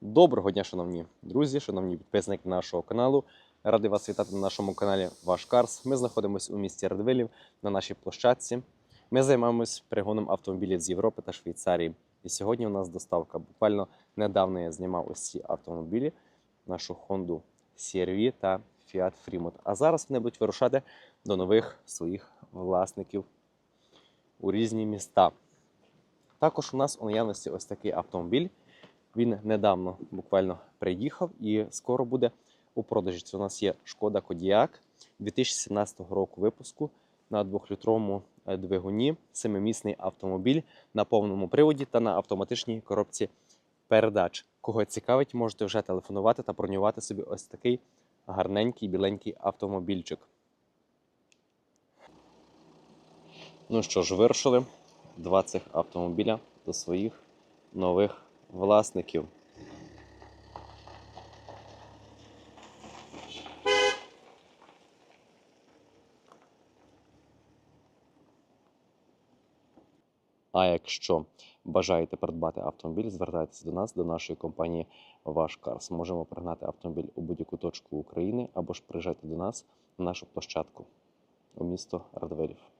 Доброго дня, шановні друзі, шановні підписники нашого каналу. Радий вас вітати на нашому каналі Ваш Карс. Ми знаходимося у місті Радвилів на нашій площадці. Ми займаємось пригоном автомобілів з Європи та Швейцарії. І сьогодні у нас доставка. Буквально недавно я знімав ось ці автомобілі, нашу Honda CR-V та Fiat Fremont. А зараз вони будуть вирушати до нових своїх власників у різні міста. Також у нас у наявності ось такий автомобіль. Він недавно буквально приїхав і скоро буде у продажі. Це у нас є Шкода Кодіак 2017 року випуску на 2-літровому е, двигуні, семимісний автомобіль на повному приводі та на автоматичній коробці передач. Кого цікавить, можете вже телефонувати та бронювати собі ось такий гарненький біленький автомобільчик. Ну що ж, вирушили два цих автомобіля до своїх нових власників. А якщо бажаєте придбати автомобіль, звертайтеся до нас, до нашої компанії Ваш Карс. Можемо пригнати автомобіль у будь-яку точку України або ж приїжджайте до нас на нашу площадку у місто Радвилів.